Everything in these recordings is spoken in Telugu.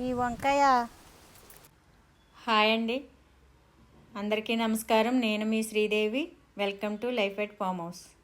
ఈ వంకాయ. హాయ్ అండి. అందరికీ నమస్కారం. నేను మీ Sridevi. Welcome to life at farm house.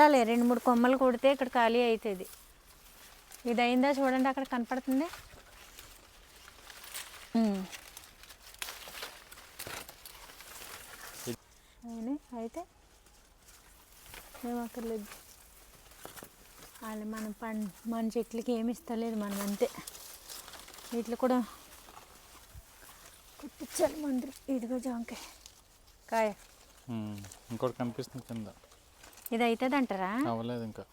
కొట్టాలి రెండు మూడు కొమ్మలు కొడితే ఇక్కడ ఖాళీ అవుతుంది ఇది అయిందా చూడండి అక్కడ కనపడుతుంది? అయితే ఏం అక్కర్లేదు వాళ్ళు మన పం మన చెట్లకి ఏమి ఇస్తలేదు మనం అంతే. వీటిలో కూడా కుట్టించాలి మందులు. ఇదిగో జాంకాయ కాయ. ఇంకోటి కనిపిస్తుంది కింద. ఇది అవుతుంది అంటారా అవ్వలేదు ఇంకా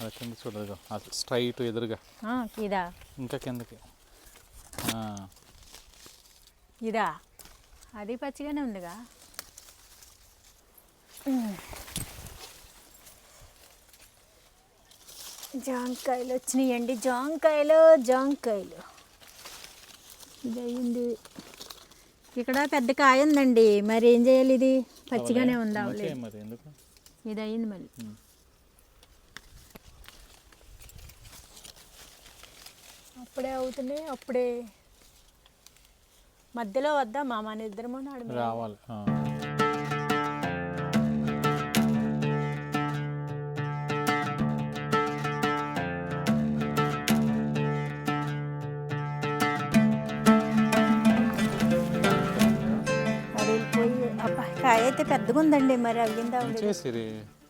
అది కింద చూడదు స్ట్రైట్ ఎదురుగా. ఇదా? ఇంకా కిందకి. ఇదా? అది పచ్చిగానే ఉందిగా. జాంకాయలు వచ్చినాయండి. జాంకాయలు జాంకాయలు. ఇది ఇక్కడ పెద్ద కాయ ఉందండి. మరి ఏం చేయాలి ఇది పచ్చిగానే ఉంది ఎందుకు? ఇది అయ్యింది మళ్ళీ. అప్పుడే అవుతున్నాయి అప్పుడే మధ్యలో వద్దామా మన ఇద్దరము నాడు. రావాలి అయితే పెద్దగా ఉందండి మరి అవ్విందా చేసిరి.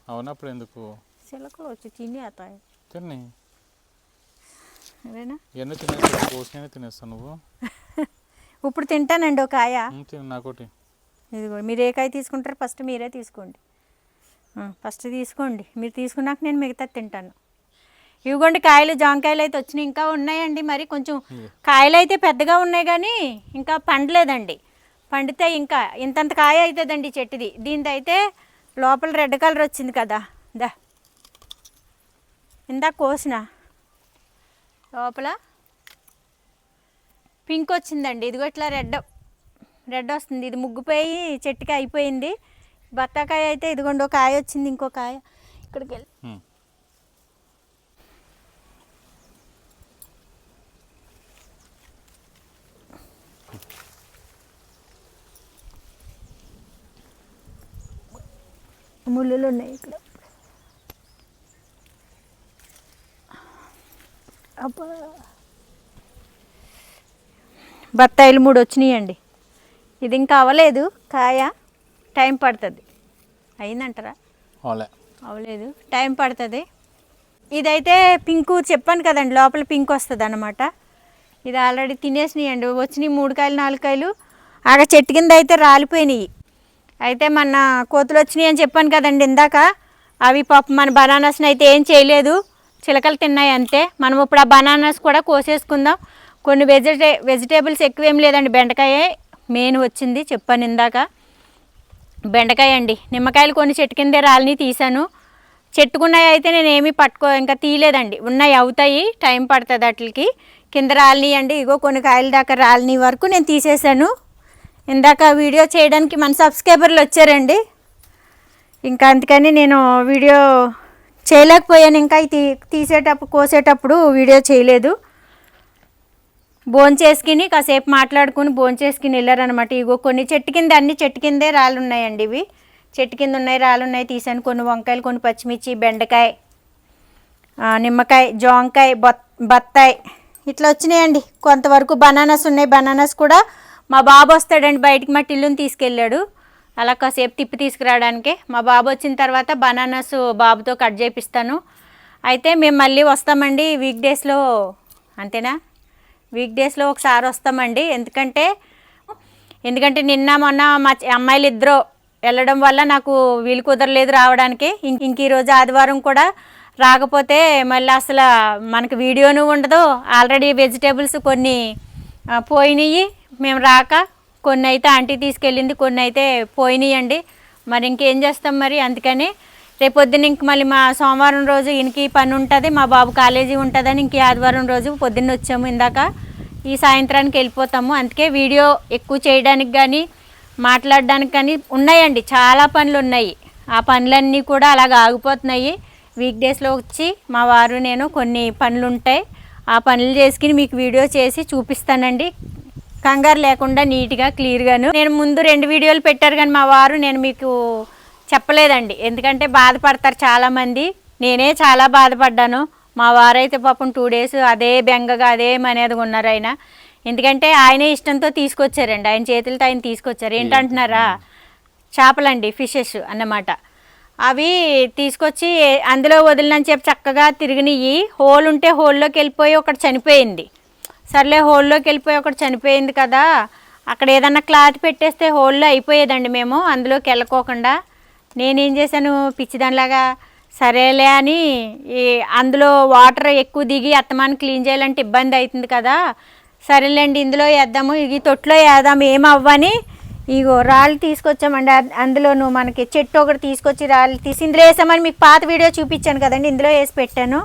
అవునప్పుడు ఎందుకు? చిలకలు వచ్చి తిని అతాయి తిని ఎన్ని తినేస్తావు? కోసినే తినేస్తావు నువ్వు? ఇప్పుడు తింటానండి ఒక కాయ నాకోటి ఇదిగో మీరు ఏ కాయ తీసుకుంటారో ఫస్ట్ మీరే తీసుకోండి. ఫస్ట్ తీసుకోండి. మీరు తీసుకున్నాక నేను మిగతా తింటాను. ఇవిగోండి కాయలు జాంకాయలు అయితే వచ్చినాయి. ఇంకా ఉన్నాయండి మరి. కొంచెం కాయలు అయితే పెద్దగా ఉన్నాయి కానీ ఇంకా పండలేదండి. పండితే ఇంకా ఇంతంత కాయ అవుతుందండి చెట్టుది. దీనిది అయితే లోపల రెడ్ కలర్ వచ్చింది కదా. దా. ఇందాక కోసిన. లోపల పింక్ వచ్చిందండి. ఇదిగో ఇట్లా రెడ్ రెడ్ వస్తుంది. ఇది ముగ్గుపోయి చెట్టుకి అయిపోయింది. బత్తాకాయ అయితే ఇదిగోండి ఒక కాయ వచ్చింది ఇంకో కాయ. ఇక్కడికి వెళ్ళి. ముళ్ళులు ఉన్నాయి ఇక్కడ. అబ్బా. బత్తాయిలు మూడు వచ్చినాయండి. ఇది ఇంకా అవ్వలేదు కాయ టైం పడుతుంది. అయిందంటారా? అవ్వలేదు టైం పడుతుంది. ఇదైతే పింకు చెప్పాను కదండి లోపల పింక్ వస్తుంది అనమాట ఇది ఆల్రెడీ తినేసినాయండి. వచ్చినాయి మూడు కాయలు నాలుగు కాయలు. ఆగ చెట్టు కింద అయితే రాలిపోయినాయి. అయితే మన కోతులు వచ్చినాయి అని చెప్పాను కదండి ఇందాక. అవి పాప మన బనానాస్ని అయితే ఏం చేయలేదు. చిలకలు తిన్నాయి అంతే. మనం ఇప్పుడు ఆ బనానాస్ కూడా కోసేసుకుందాం. కొన్ని వెజిటే వెజిటేబుల్స్ ఎక్కువ ఏం లేదండి. బెండకాయ మెయిన్ వచ్చింది చెప్పాను ఇందాక. బెండకాయ అండి. నిమ్మకాయలు కొన్ని చెట్టు కిందే రాలిని తీశాను. చెట్టుకున్నాయి అయితే నేను ఏమీ పట్టుకో ఇంకా తీయలేదండి. ఉన్నాయి అవుతాయి. టైం పడుతుంది వాటికి. కింద రాలినాయండి ఇగో కొన్ని కాయల దాకా రాలిని వరకు నేను తీసేసాను ఇందాక వీడియో చేయడానికి మన సబ్స్క్రైబర్లు వచ్చారండి. ఇంకా అందుకని నేను వీడియో చేయలేకపోయాను. ఇంకా తీ తీసేటప్పుడు కోసేటప్పుడు వీడియో చేయలేదు. భోంచేసుకుని కాసేపు మాట్లాడుకుని భోంచేసుకుని వెళ్ళారనమాట ఇగో కొన్ని చెట్టు కింద అన్ని చెట్టు కిందే రాళ్ళు ఉన్నాయండి ఇవి. చెట్టు కింద ఉన్నాయి రాళ్ళు ఉన్నాయి. తీసాను కొన్ని వంకాయలు కొన్ని పచ్చిమిర్చి బెండకాయ నిమ్మకాయ జాంకాయ బొత్ బత్తాయి. ఇట్లా వచ్చినాయండి. కొంతవరకు బనానాస్ ఉన్నాయి. బనానాస్ కూడా మా బాబు వస్తాడండి బయటికి మా టిల్లుని తీసుకెళ్ళాడు. అలా కాసేపు తిప్పి తీసుకురావడానికి. మా బాబు వచ్చిన తర్వాత బనానాస్ బాబుతో కట్ చేపిస్తాను. అయితే మేము మళ్ళీ వస్తామండి వీక్ డేస్లో అంతేనా? వీక్ డేస్లో ఒకసారి వస్తామండి. ఎందుకంటే ఎందుకంటే నిన్న మొన్న మా అమ్మాయిలు ఇద్దరు వెళ్ళడం వల్ల నాకు వీలు కుదరలేదు రావడానికి. ఇంక ఇంక ఈరోజు ఆదివారం కూడా రాకపోతే మళ్ళీ అసలు మనకి వీడియోను ఉండదు. ఆల్రెడీ వెజిటేబుల్స్ కొన్ని పోయినాయి మేము రాక కొన్ని అయితే ఆంటీ తీసుకెళ్ళింది కొన్ని అయితే పోయినాయండి. మరి ఇంకేం చేస్తాం మరి? అందుకని రేపొద్దున ఇంక మళ్ళీ మా సోమవారం రోజు ఈయనకి పని ఉంటుంది మా బాబు కాలేజీ ఉంటుందని ఇంక ఆదివారం రోజు పొద్దున్న వచ్చాము ఇందాక. ఈ సాయంత్రానికి వెళ్ళిపోతాము. అందుకే వీడియో ఎక్కువ చేయడానికి కానీ మాట్లాడడానికి కానీ ఉన్నాయండి. చాలా పనులు ఉన్నాయి. ఆ పనులన్నీ కూడా అలాగ ఆగిపోతున్నాయి. వీక్ డేస్లో వచ్చి మా వారు నేను కొన్ని పనులు ఉంటాయి ఆ పనులు చేసుకుని మీకు వీడియో చేసి చూపిస్తానండి. కంగారు లేకుండా నీట్గా క్లియర్గాను. నేను ముందు రెండు వీడియోలు పెట్టారు కానీ మా వారు నేను మీకు చెప్పలేదండి. ఎందుకంటే బాధపడతారు చాలామంది. నేనే చాలా బాధపడ్డాను. మా వారైతే పాపం టూ డేస్ అదే బెంగగా అదే మనేదిగా ఉన్నారు ఆయన. ఎందుకంటే ఆయనే ఇష్టంతో తీసుకొచ్చారండి. ఆయన చేతులతో ఆయన తీసుకొచ్చారు. ఏంటంటున్నారా? చేపలండి ఫిషెస్ అన్నమాట. అవి తీసుకొచ్చి అందులో వదిలినని చెప్పి చక్కగా తిరిగినాయి హోల్ ఉంటే హోల్లోకి వెళ్ళిపోయి ఒకటి చనిపోయింది. సర్లే హోల్లోకి వెళ్ళిపోయి ఒకటి చనిపోయింది కదా అక్కడ ఏదన్నా క్లాత్ పెట్టేస్తే హోల్లో అయిపోయేదండి మేము అందులోకి వెళ్ళకోకుండా. నేనేం చేశాను పిచ్చిదానిలాగా సరేలే అని ఈ అందులో వాటర్ ఎక్కువ దిగి అత్తమాన్ని క్లీన్ చేయాలంటే ఇబ్బంది అవుతుంది కదా సరేలేండి ఇందులో వేద్దాము ఇది తొట్లో వేద్దాము ఏమవ్వని ఇగో రాళ్ళు తీసుకొచ్చామండి అందులోను మనకి చెట్టు ఒకటి తీసుకొచ్చి రాళ్ళు తీసి ఇందులో వేసామని మీకు పాత వీడియో చూపించాను కదండి ఇందులో వేసి పెట్టాను.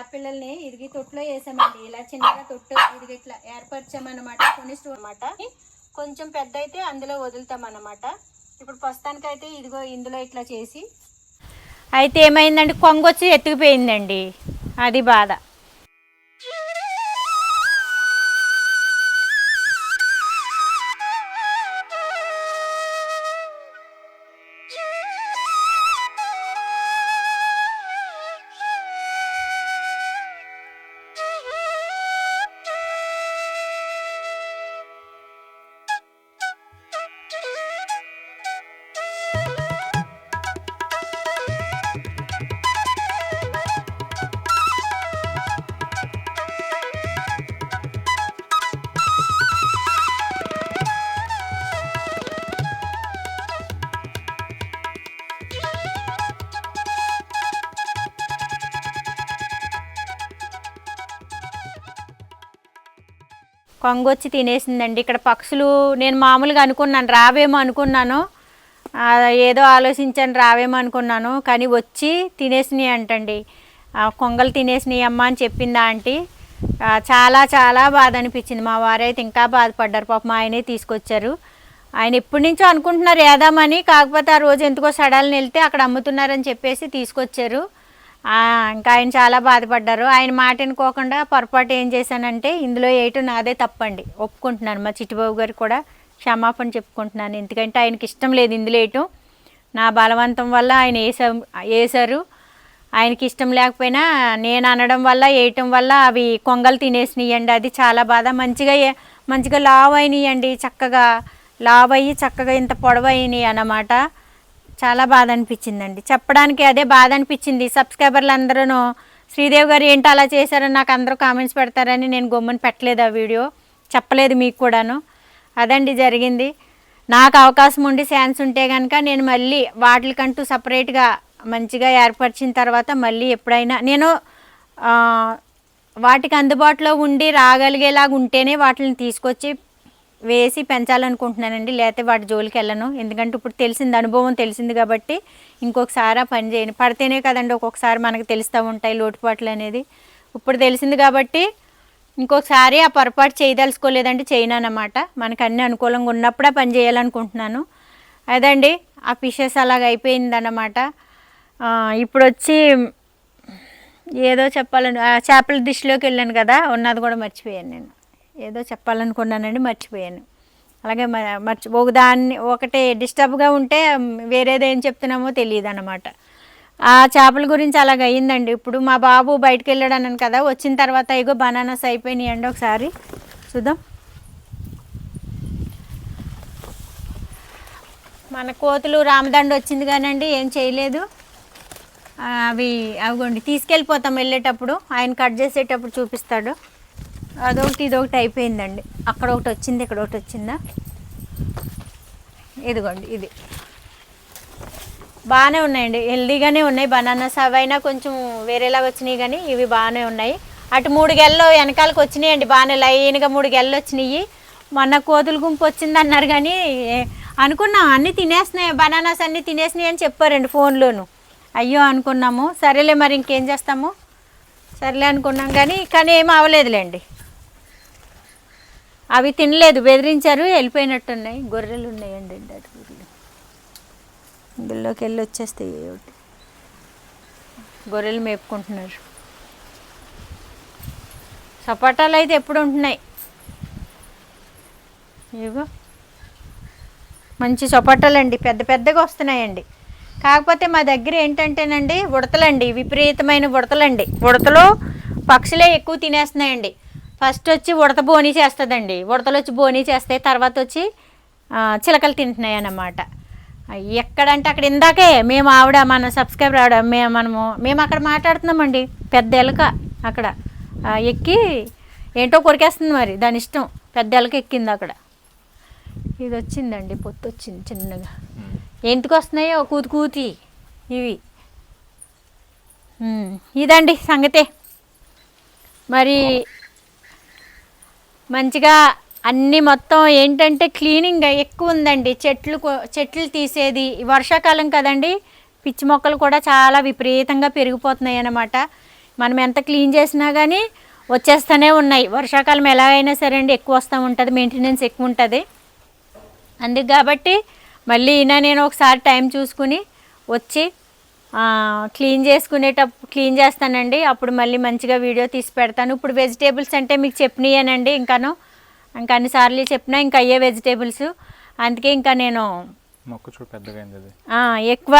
ఆ పిల్లల్ని ఇదిగి తొట్టులో వేసామండి. ఇలా చిన్నగా తొట్టు ఇదిగి ఇట్లా ఏర్పరిచామన్నమాట. కొన్ని స్టోర్ అనమాట కొంచెం పెద్ద అయితే అందులో వదులుతామన్నమాట. ఇప్పుడు ప్రస్తుతానికి అయితే ఇదిగో ఇందులో ఇట్లా చేసి. అయితే ఏమైందండి? కొంగొచ్చి ఎత్తుకుపోయిందండి. అది బాధ. కొంగొచ్చి తినేసిందండి. ఇక్కడ పక్షులు నేను మామూలుగా అనుకున్నాను రావేమో అనుకున్నాను. ఏదో ఆలోచించాను రావేమో అనుకున్నాను. కానీ వచ్చి తినేసినాయి అంటండి. కొంగలు తినేసినాయి అమ్మ అని చెప్పింది ఆంటీ. చాలా చాలా బాధ అనిపించింది. మా వారైతే ఇంకా బాధపడ్డారు. పాపం ఆయనే తీసుకొచ్చారు. ఆయన ఎప్పటి నుంచో అనుకుంటున్నారు ఏదామని కాకపోతే ఆ రోజు ఎందుకో సడాలని వెళ్తే అక్కడ అమ్ముతున్నారని చెప్పేసి తీసుకొచ్చారు. ఇంకా ఆయన చాలా బాధపడ్డారు. ఆయన మాట వినుకోకుండా పొరపాటు ఏం చేశానంటే ఇందులో వేయటం నాదే తప్పండి. ఒప్పుకుంటున్నాను మా చిట్టుబాబు గారు కూడా క్షమాపణ చెప్పుకుంటున్నాను. ఎందుకంటే ఆయనకి ఇష్టం లేదు ఇందులో వేయటం నా బలవంతం వల్ల ఆయన వేసా వేశారు ఆయనకి ఇష్టం లేకపోయినా నేను అనడం వల్ల వేయటం వల్ల అవి కొంగలు తినేసినాయండి అది చాలా బాధ. మంచిగా మంచిగా లావ్ అయినాయండి చక్కగా లావ్ అయ్యి చక్కగా ఇంత పొడవు అయినాయి అన్నమాట. చాలా బాధ అనిపించిందండి చెప్పడానికి అదే బాధ అనిపించింది సబ్స్క్రైబర్లు అందరూ శ్రీదేవి గారు ఏంటి అలా చేశారని నాకు అందరూ కామెంట్స్ పెడతారని నేను గమ్మున పెట్టలేదు ఆ వీడియో. చెప్పలేదు మీకు కూడాను. అదండి జరిగింది. నాకు అవకాశం ఉండి ఛాన్స్ ఉంటే కనుక నేను మళ్ళీ వాటికంటూ సపరేట్గా మంచిగా ఏర్పరిచిన తర్వాత మళ్ళీ ఎప్పుడైనా నేను వాటికి అందుబాటులో ఉండి రాగలిగేలాగా ఉంటేనే వాటిని తీసుకొచ్చి వేసి పెంచాలనుకుంటున్నానండి లేకపోతే వాటి జోలికి వెళ్ళను. ఎందుకంటే ఇప్పుడు తెలిసింది అనుభవం తెలిసింది కాబట్టి ఇంకొకసారి ఆ పని చేయను. పడితేనే కదండి ఒక్కొక్కసారి మనకు తెలుస్తూ ఉంటాయి లోటుపాట్లు అనేది. ఇప్పుడు తెలిసింది కాబట్టి ఇంకొకసారి ఆ పొరపాటు చేయదలుచుకోలేదంటే చేయను అన్నమాట మనకు అన్ని అనుకూలంగా ఉన్నప్పుడే పని చేయాలనుకుంటున్నాను. అదండి ఆ ఫిషెస్ అలాగ అయిపోయిందన్నమాట. ఇప్పుడు వచ్చి ఏదో చెప్పాలని ఆ చేపల దిష్టిలోకి వెళ్ళాను కదా ఉన్నది కూడా మర్చిపోయాను నేను. ఏదో చెప్పాలనుకున్నానండి మర్చిపోయాను. అలాగే మ- మర్చి ఒక దాన్ని ఒకటి డిస్టర్బ్గా ఉంటే వేరేది ఏం చెప్తున్నామో తెలియదు అనమాట ఆ చేపల గురించి అలాగ అయ్యిందండి. ఇప్పుడు మా బాబు బయటకు వెళ్ళాడు అన్నాను కదా వచ్చిన తర్వాత ఇగో బనానాస్ అయిపోయినాయి అండి ఒకసారి. చూద్దాం. మన కోతులు రామదండ వచ్చింది కానండి ఏం చేయలేదు. అవి అవిగోండి తీసుకెళ్ళిపోతాం వెళ్ళేటప్పుడు. ఆయన కట్ చేసేటప్పుడు చూపిస్తాడు. అదొకటి ఇదొకటి అయిపోయిందండి. అక్కడ ఒకటి వచ్చింది ఇక్కడ ఒకటి వచ్చిందా? ఇదిగోండి ఇది. బాగానే ఉన్నాయండి. హెల్దీగానే ఉన్నాయి. బనానాస్ అవైనా కొంచెం వేరేలాగా వచ్చినాయి కానీ ఇవి బాగానే ఉన్నాయి. అటు మూడు గెల్లో వెనకాలకు వచ్చినాయండి. బాగానే లైన్గా మూడు గెల్లు వచ్చినాయి. మొన్న కోతుల గుంపు వచ్చింది అన్నారు కానీ అనుకున్నాం. అన్నీ తినేస్తున్నాయి. బనానాస్ అన్నీ తినేసినాయి అని చెప్పారండి ఫోన్లోను. అయ్యో అనుకున్నాము. సరేలే మరి ఇంకేం చేస్తాము? సరేలే అనుకున్నాం కానీ కానీ ఏం అవ్వలేదులేండి అవి తినలేదు బెదిరించారు వెళ్ళిపోయినట్టున్నాయి. గొర్రెలు ఉన్నాయండి అటు గొర్రెలు ఇందులోకి వెళ్ళి వచ్చేస్తాయి ఒకటి. గొర్రెలు మేపుకుంటున్నారు. సపోటాలు అయితే ఎప్పుడు ఉంటున్నాయి? ఇగో మంచి సపోటాలండి పెద్ద పెద్దగా వస్తున్నాయండి. కాకపోతే మా దగ్గర ఏంటంటేనండి ఉడతలండి విపరీతమైన ఉడతలండి. ఉడతలు పక్షులే ఎక్కువ తినేస్తున్నాయండి. ఫస్ట్ వచ్చి ఉడత బోనీ చేస్తుందండి. ఉడతలు వచ్చి బోనీ చేస్తాయి తర్వాత వచ్చి చిలకలు తింటున్నాయి అన్నమాట ఎక్కడంటే అక్కడ ఇందాకే మేము ఆవిడ మన సబ్స్క్రైబర్ ఆవిడ మేము మనము మేము అక్కడ మాట్లాడుతున్నామండి. పెద్ద ఎలక అక్కడ ఎక్కి ఏంటో కొరికేస్తుంది మరి దాని ఇష్టం. పెద్ద ఎలక ఎక్కింది అక్కడ. ఇది వచ్చిందండి పొత్తు వచ్చింది చిన్నగా. ఎందుకు వస్తున్నాయో కూతి కూతి ఇవి. ఇదండి సంగతే. మరి మంచిగా అన్నీ మొత్తం ఏంటంటే క్లీనింగ్ ఎక్కువ ఉందండి. చెట్లు చెట్లు తీసేది. వర్షాకాలం కదండి పిచ్చి మొక్కలు కూడా చాలా విపరీతంగా పెరిగిపోతున్నాయి అన్నమాట. మనం ఎంత క్లీన్ చేసినా కానీ వచ్చేస్తూనే ఉన్నాయి. వర్షాకాలం ఎలాగైనా సరే అండి ఎక్కువ వస్తూ ఉంటుంది మెయింటెనెన్స్ ఎక్కువ ఉంటుంది. అందుకు కాబట్టి మళ్ళీ ఈయన నేను ఒకసారి టైం చూసుకుని వచ్చి క్లీన్ చేసుకునేటప్పుడు క్లీన్ చేస్తానండి. అప్పుడు మళ్ళీ మంచిగా వీడియో తీసి పెడతాను. ఇప్పుడు వెజిటేబుల్స్ అంటే మీకు చెప్పినాయనండి. ఇంకాను ఇంకా అన్నిసార్లు చెప్పినా ఇంకా అయ్యే వెజిటేబుల్స్. అందుకే ఇంకా నేను ఎక్కువ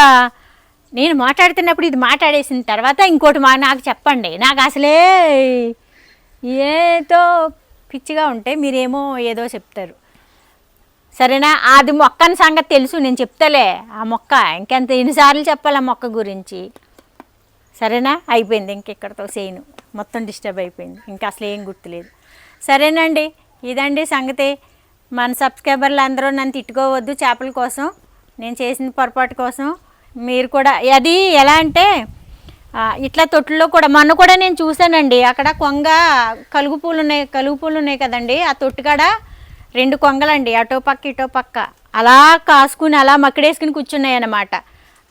నేను మాట్లాడుతున్నప్పుడు ఇది మాట్లాడేసిన తర్వాత ఇంకోటి మా నాకు చెప్పండి. నాకు అసలే ఏదో పిచ్చిగా ఉంటే మీరేమో ఏదో చెప్తారు. సరేనా? అది మొక్కని సంగతి తెలుసు నేను చెప్తలే. ఆ మొక్క ఇంకెంత ఎన్నిసార్లు చెప్పాలి ఆ మొక్క గురించి? సరేనా? అయిపోయింది ఇంకెక్కడితో సేను. మొత్తం డిస్టర్బ్ అయిపోయింది. ఇంకా అసలు ఏం గుర్తులేదు. సరేనండి. ఇదండి సంగతి. మన సబ్స్క్రైబర్లు అందరూ నన్ను తిట్టుకోవద్దు చేపల కోసం. నేను చేసిన పొరపాటు కోసం. మీరు కూడా అది ఎలా అంటే ఇట్లా తొట్టులో కూడా మొన్న కూడా నేను చూశానండి. అక్కడ కొంగ కలుగు పూలు ఉన్నాయి కలుగు పూలు ఉన్నాయి కదండి. ఆ తొట్టు కాడ రెండు కొంగలండి అటో పక్క ఇటో పక్క. అలా కాసుకుని అలా మక్కడేసుకుని కూర్చున్నాయి అన్నమాట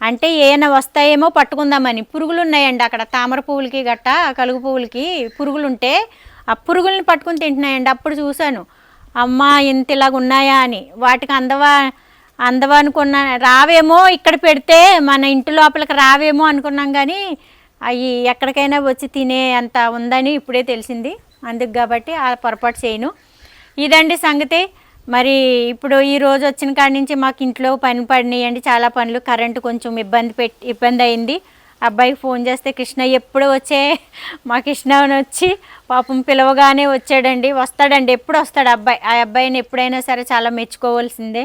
అంటే ఏమైనా వస్తాయేమో పట్టుకుందామని. పురుగులు ఉన్నాయండి అక్కడ. తామర పువ్వులకి గట్ట కలుగు పువ్వులకి పురుగులు ఉంటే ఆ పురుగుల్ని పట్టుకుని తింటున్నాయండి. అప్పుడు చూశాను. అమ్మ ఇంత ఇలాగ ఉన్నాయా అని. వాటికి అందవా అందవా అనుకున్నా రావేమో ఇక్కడ పెడితే మన ఇంటి లోపలికి రావేమో అనుకున్నాం కానీ అవి ఎక్కడికైనా వచ్చి తినే అంత ఉందని ఇప్పుడే తెలిసింది. అందుకు కాబట్టి ఆ పొరపాటు చేయను. ఇదండి సంగతి. మరి ఇప్పుడు ఈ రోజు వచ్చిన కాడి నుంచి మాకు ఇంట్లో పని పడినాయండి. చాలా పనులు కరెంటు కొంచెం ఇబ్బంది పెట్టి ఇబ్బంది అయింది. అబ్బాయికి ఫోన్ చేస్తే కృష్ణ ఎప్పుడు వచ్చే? మా కృష్ణ అని వచ్చి పాపం పిలవగానే వచ్చాడండి. వస్తాడండి ఎప్పుడు వస్తాడు అబ్బాయి? ఆ అబ్బాయిని ఎప్పుడైనా సరే చాలా మెచ్చుకోవాల్సిందే.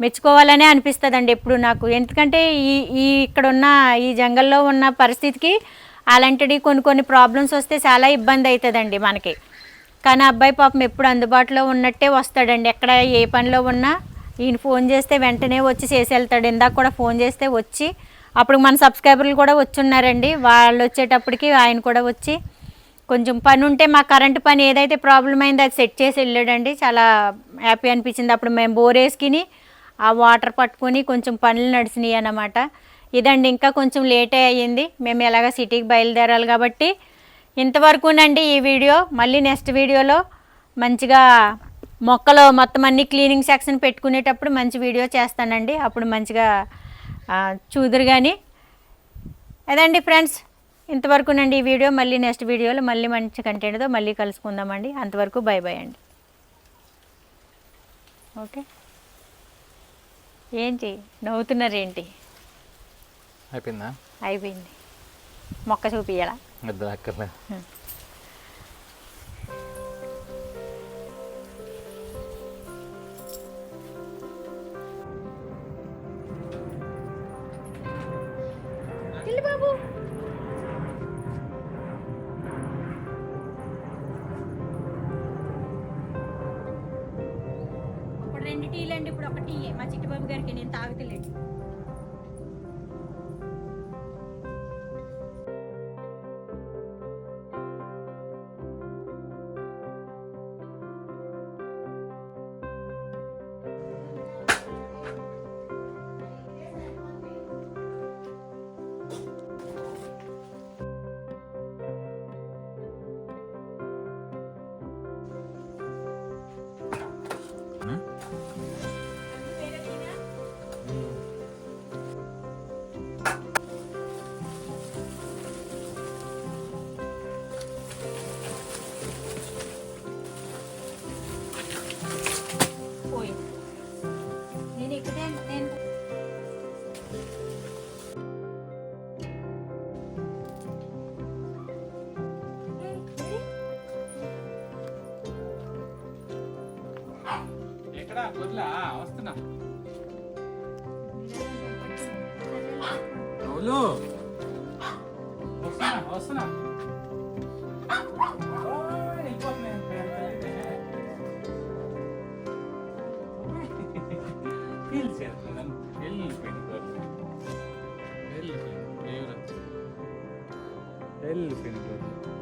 మెచ్చుకోవాలనే అనిపిస్తుందండి ఎప్పుడు నాకు. ఎందుకంటే ఈ ఈ ఇక్కడ ఉన్న ఈ జంగల్లో ఉన్న పరిస్థితికి అలాంటివి కొన్ని కొన్ని ప్రాబ్లమ్స్ వస్తే చాలా ఇబ్బంది అవుతుందండి మనకి. కానీ అబ్బాయి పాపం ఎప్పుడు అందుబాటులో ఉన్నట్టే వస్తాడండి. ఎక్కడ ఏ పనిలో ఉన్నా ఈయన ఫోన్ చేస్తే వెంటనే వచ్చి చేసి వెళ్తాడు. ఇందాక కూడా ఫోన్ చేస్తే వచ్చి అప్పుడు మన సబ్స్క్రైబర్లు కూడా వచ్చి ఉన్నారండి వాళ్ళు వచ్చేటప్పటికి ఆయన కూడా వచ్చి కొంచెం పని ఉంటే మా కరెంటు పని ఏదైతే ప్రాబ్లం అయిందో అది సెట్ చేసి వెళ్ళాడండి. చాలా హ్యాపీ అనిపించింది. అప్పుడు మేము బోర్ వేసుకుని ఆ వాటర్ పట్టుకొని కొంచెం పనులు నడిచినాయి అన్నమాట. ఇదండి ఇంకా కొంచెం లేటే అయ్యింది. మేము ఎలాగ సిటీకి బయలుదేరాలి కాబట్టి ఇంతవరకునండి ఈ వీడియో. మళ్ళీ నెక్స్ట్ వీడియోలో మంచిగా మొక్కలు మొత్తం అన్ని క్లీనింగ్ సెక్షన్ పెట్టుకునేటప్పుడు మంచి వీడియో చేస్తానండి. అప్పుడు మంచిగా చూదురు కానీ అదండి ఫ్రెండ్స్. ఇంతవరకునండి ఈ వీడియో. మళ్ళీ నెక్స్ట్ వీడియోలో మళ్ళీ మంచి కంటెంట్తో మళ్ళీ కలుసుకుందామండి. అంతవరకు బై బై అండి. ఓకే? ఏంటి? నవ్వుతున్నారు ఏంటి? అయిపోయిందా? అయిపోయింది. మొక్క చూపియాలా ఇద్దరు అక్కర్లేదు వదిలా వస్తున్నా అవును వస్తున్నా వస్తున్నా ఓయ్, వెళ్ళిపోతున్నాయి. పిలిచారు నన్ను. వెళ్ళిపోయింది గొర్రె. వెళ్ళిపోయింది. ఎవరు? వెళ్ళిపోయింది గొర్రె.